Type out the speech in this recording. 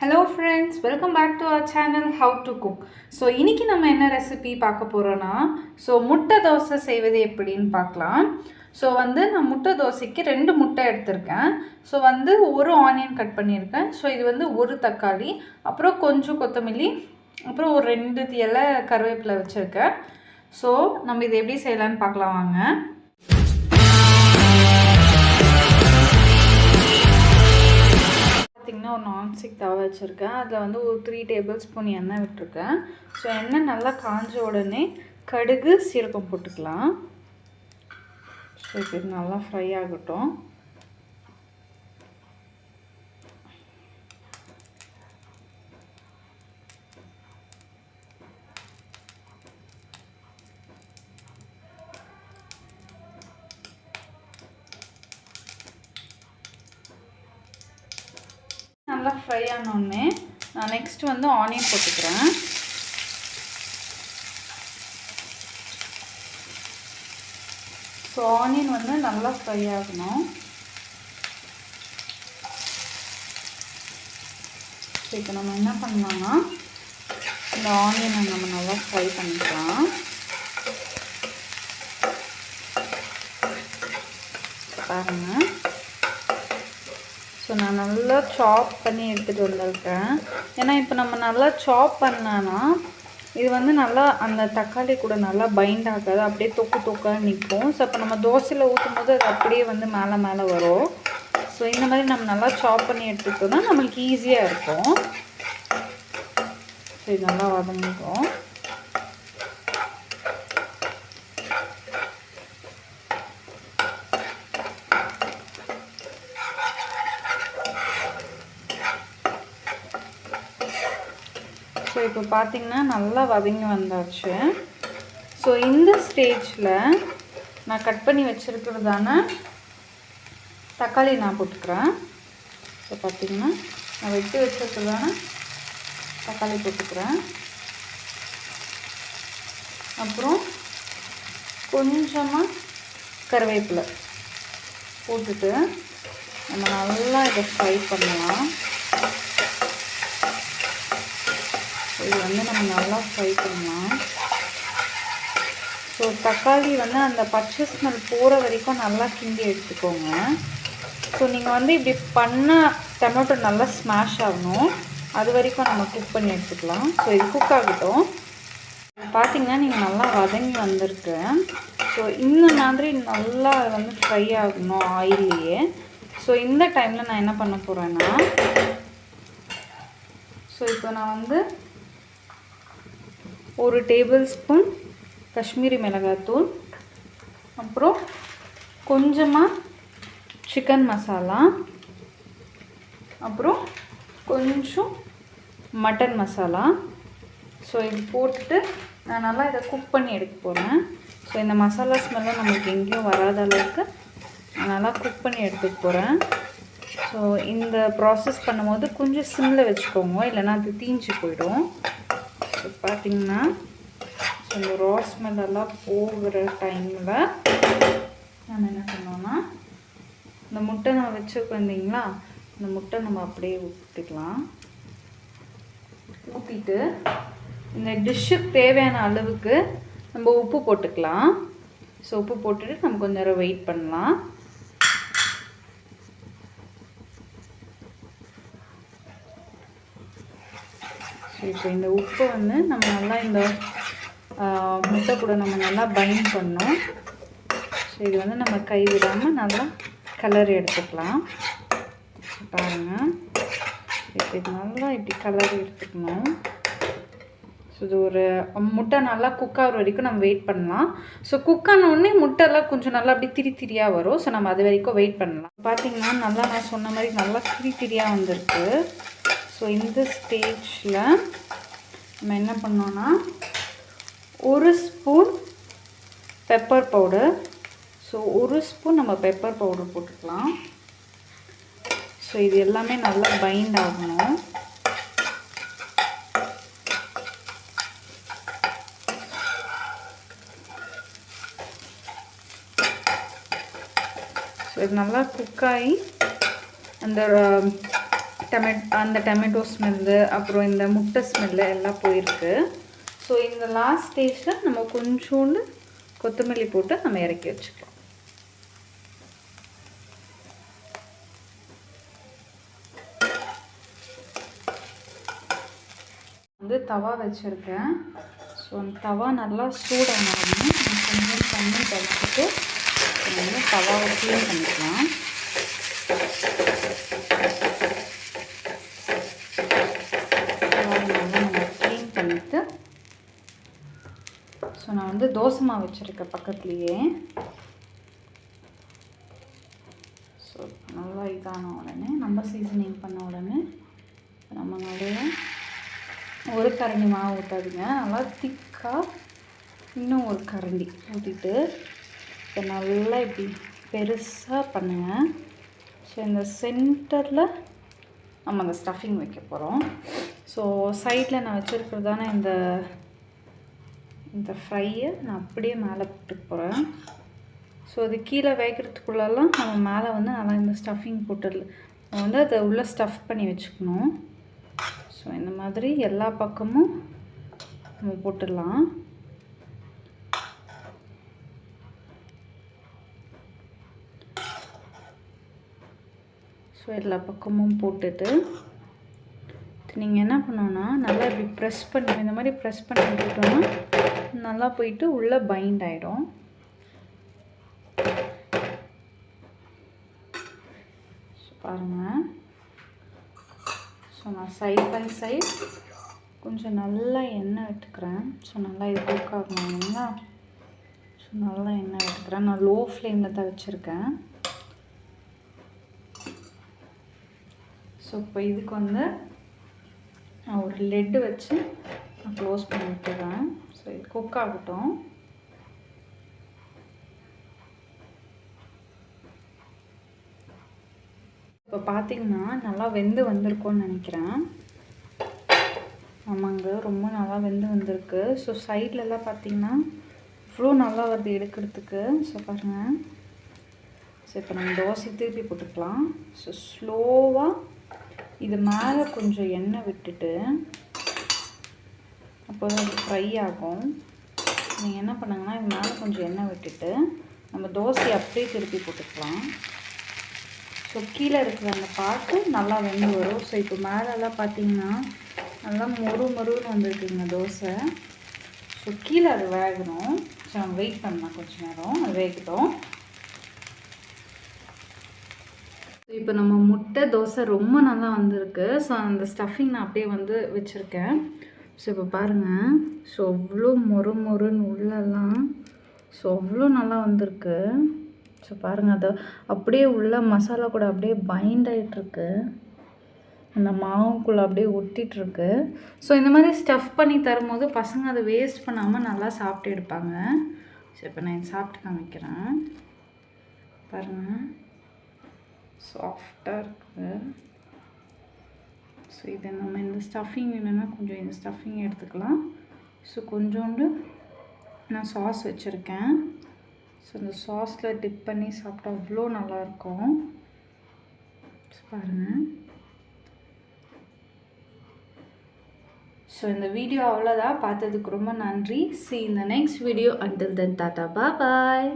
Hello friends welcome back to our channel how to cook so இன்றைக்கி நம்ம என்ன recipe பார்க்க போகிறோன்னா ஸோ முட்டை தோசை செய்வது எப்படின்னு பார்க்கலாம். ஸோ வந்து நான் முட்டை தோசைக்கு ரெண்டு முட்டை எடுத்திருக்கேன். ஸோ வந்து ஒரு ஆனியன் கட் பண்ணியிருக்கேன். ஸோ இது வந்து ஒரு தக்காளி அப்புறம் கொஞ்சம் கொத்தமல்லி அப்புறம் ஒரு ரெண்டு இலை கருவேப்பிலை வச்சுருக்கேன். ஸோ நம்ம இதை எப்படி செய்யலான்னு பார்க்கலாம் வாங்க. பார்த்திங்கன்னா ஒரு நான்ஸ்டிக் தவா வச்சுருக்கேன். அதில் வந்து ஒரு த்ரீ டேபிள் ஸ்பூன் எண்ணெய் விட்டுருக்கேன். ஸோ எண்ணெய் நல்லா காஞ்ச உடனே கடுகு சீரகம் போட்டுக்கலாம். ஸோ இது நல்லா ஃப்ரை ஆகட்டும். ஃப்ரை ஆனோடனே நான் நெக்ஸ்ட் வந்து ஆனியன் போட்டுக்கிறேன். ஸோ ஆனியன் வந்து நல்லா ஃப்ரை ஆகணும். ஸோ இப்போ நம்ம என்ன பண்ணலாம்னா இந்த ஆனியனை நம்ம நல்லா ஃப்ரை பண்ணிக்கலாம். பாருங்கள் ஸோ நான் நல்லா சாப் பண்ணி எடுத்துகிட்டு வந்திருக்கேன். ஏன்னா இப்போ நம்ம நல்லா சாப் பண்ணான்னா இது வந்து நல்லா அந்த தக்காளி கூட நல்லா பைண்ட் ஆகாது. அப்படியே தொக்கு தொக்காக நிற்கும் ஸோ இப்போ நம்ம தோசையில் ஊற்றும் போது அது அப்படியே வந்து மேலே மேலே வரும். ஸோ இந்த மாதிரி நம்ம நல்லா சாப் பண்ணி எடுத்துக்கிட்டோம்னா நம்மளுக்கு ஈஸியாக இருக்கும். ஸோ இது நல்லா வதங்கிக்கும். ஸோ இப்போ பார்த்திங்கன்னா நல்லா வதங்கி வந்தாச்சு. ஸோ இந்த ஸ்டேஜில் நான் கட் பண்ணி வச்சுருக்கிறதான தக்காளி நான் போட்டுக்கிறேன். ஸோ பார்த்திங்கன்னா நான் வெட்டி வச்சுருக்கிறதான தக்காளி போட்டுக்கிறேன். அப்புறம் கொஞ்சமாக கருவேப்பிலை போட்டுட்டு நம்ம நல்லா இதை ஃப்ரை பண்ணலாம். இது வந்து நம்ம நல்லா ஃப்ரை பண்ணலாம். ஸோ தக்காளி வந்து அந்த பச்சை ஸ்மெல் போகிற வரைக்கும் நல்லா கிண்டி எடுத்துக்கோங்க. ஸோ நீங்கள் வந்து இப்படி பண்ண டொமேட்டோ நல்லா ஸ்மாஷ் ஆகணும். அது வரைக்கும் நம்ம குக் பண்ணி எடுத்துக்கலாம். ஸோ இது குக் ஆகட்டும். பார்த்திங்கன்னா நீங்கள் நல்லா வதங்கி வந்திருக்கு. ஸோ இந்த மாதிரி நல்லா வந்து ஃப்ரை ஆகணும் ஆயிலேயே ஸோ இந்த டைமில் நான் என்ன பண்ண போகிறேன்னா ஸோ இப்போ நான் வந்து ஒரு டேபிள் ஸ்பூன் காஷ்மீரி மிளகாத்தூள் அப்புறம் கொஞ்சமாக சிக்கன் மசாலா அப்புறம் கொஞ்சம் மட்டன் மசாலா ஸோ இது போட்டுட்டு நான் நல்லா இதை குக் பண்ணி எடுக்க போகிறேன் ஸோ இந்த மசாலா ஸ்மெல்லும் நம்மளுக்கு எங்கேயும் வராத அளவுக்கு நான் நல்லா குக் பண்ணி எடுத்துக்க போகிறேன் ஸோ இந்த ப்ராசஸ் பண்ணும்போது கொஞ்சம் சிம்மில் வச்சுக்கோங்க இல்லைன்னா அது தீஞ்சு போயிடும். பார்த்திங்கன்னா இந்த ரோஸ் மெல்லாம் போகிற டைமில் நம்ம என்ன பண்ணோன்னா இந்த முட்டை நம்ம வச்சுருக்கோம் இல்லைங்களா இந்த முட்டை நம்ம அப்படியே ஊற்றிக்கலாம் ஊற்றிட்டு இந்த டிஷ்ஷுக்கு தேவையான அளவுக்கு நம்ம உப்பு போட்டுக்கலாம். ஸோ உப்பு போட்டுட்டு நம்ம கொஞ்ச நேரம் வெயிட் பண்ணலாம். இப்போ இந்த உப்பு வந்து நம்ம நல்லா இந்த முட்டை கூட நம்ம நல்லா பைண்ட் பண்ணோம். ஸோ இது வந்து நம்ம கை விடாமல் நல்லா கலர் எடுத்துக்கலாம். பாருங்கள் இப்போ இது நல்லா இப்படி கலர் எடுத்துக்கணும். ஸோ இது ஒரு முட்டை நல்லா குக் ஆகிற வரைக்கும் நம்ம வெயிட் பண்ணலாம். ஸோ குக் ஆனோடனே முட்டைலாம் கொஞ்சம் நல்லா அப்படி திரி திரியாக வரும். ஸோ நம்ம அது வரைக்கும் வெயிட் பண்ணலாம். பார்த்தீங்கன்னா நல்லா நான் சொன்ன மாதிரி நல்லா திரி திரியாக வந்திருக்கு. ஸோ இந்த ஸ்டேஜில் நம்ம என்ன பண்ணோன்னா ஒரு ஸ்பூன் பெப்பர் பவுடர் ஸோ ஒரு ஸ்பூன் நம்ம பெப்பர் பவுடர் போட்டுக்கலாம். ஸோ இது எல்லாமே நல்லா பைண்ட் ஆகணும். ஸோ இது நல்லா குக்காகி அந்த டொமேட் அந்த டொமேட்டோ ஸ்மெல்லு அப்புறம் இந்த முட்டை ஸ்மெல்லு எல்லாம் போயிருக்கு. ஸோ இந்த லாஸ்ட் ஸ்டேஜில் நம்ம கொஞ்சோண்டு கொத்தமல்லி போட்டு நம்ம இறக்கி வச்சுக்கலாம். வந்து தவா வச்சுருக்கேன். ஸோ அந்த தவா நல்லா சூடானாலும் கொஞ்சம் தண்ணி தெளிச்சிட்டு நம்ம தவாவை க்ளீன் பண்ணிக்கலாம் தவாவை நல்லா நம்ம க்ளீன் பண்ணிவிட்டு ஸோ நான் வந்து தோசை மாவு வச்சுருக்கேன் பக்கத்துலேயே. ஸோ நல்லா இதான உடனே நம்ம சீசனிங் பண்ண உடனே நம்ம நிறைய ஒரு கரண்டி மாவு ஊற்றாதுங்க நல்லா திக்காக இன்னும் ஒரு கரண்டி ஊற்றிட்டு இப்போ நல்லா இப்படி பெருசாக பண்ணுங்கள் ஸோ இந்த சென்டரில் நம்ம அந்த ஸ்டஃபிங் வைக்க போகிறோம் ஸோ சைடில் நான் வச்சுருக்கிறதான இந்த இந்த ஃப்ரையை நான் அப்படியே மேலே போட்டுக்க போகிறேன் ஸோ அது கீழே வைக்கிறதுக்குள்ளெல்லாம் நம்ம மேலே வந்து நல்லா இந்த ஸ்டஃபிங் போட்டுடல வந்து அதை உள்ளே ஸ்டஃப் பண்ணி வச்சுக்கணும். ஸோ இந்த மாதிரி எல்லா பக்கமும் நம்ம போட்டுடலாம். ஸோ எல்லா பக்கமும் போட்டுட்டு நீங்கள் என்ன பண்ணோன்னா நல்லா இப்படி ப்ரெஸ் பண்ணி இந்த மாதிரி ப்ரெஸ் பண்ணி நல்லா போயிட்டு உள்ளே பைண்ட் ஆகிடும் பாருங்கள் ஸோ நான் சைட் பை சைட் கொஞ்சம் நல்லா எண்ணெய் விட்டுக்கிறேன். ஸோ நல்லா இது குக் ஆகணும் இல்லைங்களா? ஸோ நல்லா எண்ணெய் விட்டுக்கிறேன். நான் லோ ஃப்ளேமில் தான் வச்சுருக்கேன். ஸோ இப்போ இதுக்கு வந்து நான் ஒரு லெட்டு வச்சு நான் க்ளோஸ் பண்ணி விட்டுறேன். ஸோ இது குக் ஆகட்டும். இப்போ பார்த்தீங்கன்னா நல்லா வெந்து வந்திருக்கும்னு நினைக்கிறேன். ஆமாங்க ரொம்ப நல்லா வெந்து வந்திருக்கு. ஸோ சைட்லலாம் பார்த்தீங்கன்னா இவ்வளோ நல்லா வருது எடுக்கிறதுக்கு. ஸோ பாருங்கள் ஸோ இப்போ நம்ம தோசை திருப்பி போட்டுக்கலாம். ஸோ ஸ்லோவாக இது மேலே கொஞ்சம் எண்ணெய் விட்டுட்டு அப்போ தான் அது ஃப்ரை ஆகும். நீங்கள் என்ன பண்ணுங்கன்னா இது மேலே கொஞ்சம் எண்ணெய் விட்டுட்டு நம்ம தோசையை அப்படியே திருப்பி போட்டுக்கலாம். ஸோ கீழே இருக்கிற அந்த பாட்டு நல்லா வெந்து வரும். ஸோ இப்போ மேலெல்லாம் பார்த்தீங்கன்னா நல்லா மொறு மொறுன்னு வந்துருக்குங்க தோசை. ஸோ கீழே அது வேகணும். ஸோ நம்ம வெயிட் பண்ணலாம் கொஞ்சம் நேரம். அது வேகட்டும். இப்போ நம்ம முட்டை தோசை ரொம்ப நல்லா வந்திருக்கு. ஸோ அந்த ஸ்டஃபிங் நான் அப்படியே வந்து வச்சுருக்கேன். ஸோ இப்போ பாருங்கள் ஸோ அவ்வளோ மொறு மொறுன்னு உள்ளெல்லாம். ஸோ அவ்வளோ நல்லா வந்திருக்கு. ஸோ பாருங்கள் அதை அப்படியே உள்ள மசாலா கூட அப்படியே பைண்ட் ஆகிட்டுருக்கு அந்த மாவுக்குள்ளே அப்படியே ஒட்டிகிட்ருக்கு ஸோ இந்த மாதிரி ஸ்டஃப் பண்ணி தரும்போது பசங்க அதை வேஸ்ட் பண்ணாமல் நல்லா சாப்பிட்டு எடுப்பாங்க. ஸோ இப்போ நான் சாப்பிட்டு காமிக்கிறேன். பாருங்கள் சாஃப்டாக இருக்குது ஸோ இதை நம்ம இந்த ஸ்டஃபிங் வேணும்னா கொஞ்சம் இந்த ஸ்டஃபிங் எடுத்துக்கலாம் ஸோ கொஞ்சோண்டு நான் சாஸ் வச்சுருக்கேன் ஸோ இந்த சாஸில் டிப் பண்ணி சாப்பிட்டா அவ்வளோ நல்லாயிருக்கும் பாருங்கள் ஸோ இந்த வீடியோ அவ்வளோதான் பார்த்ததுக்கு ரொம்ப நன்றி சி இந்த next video until then tata bye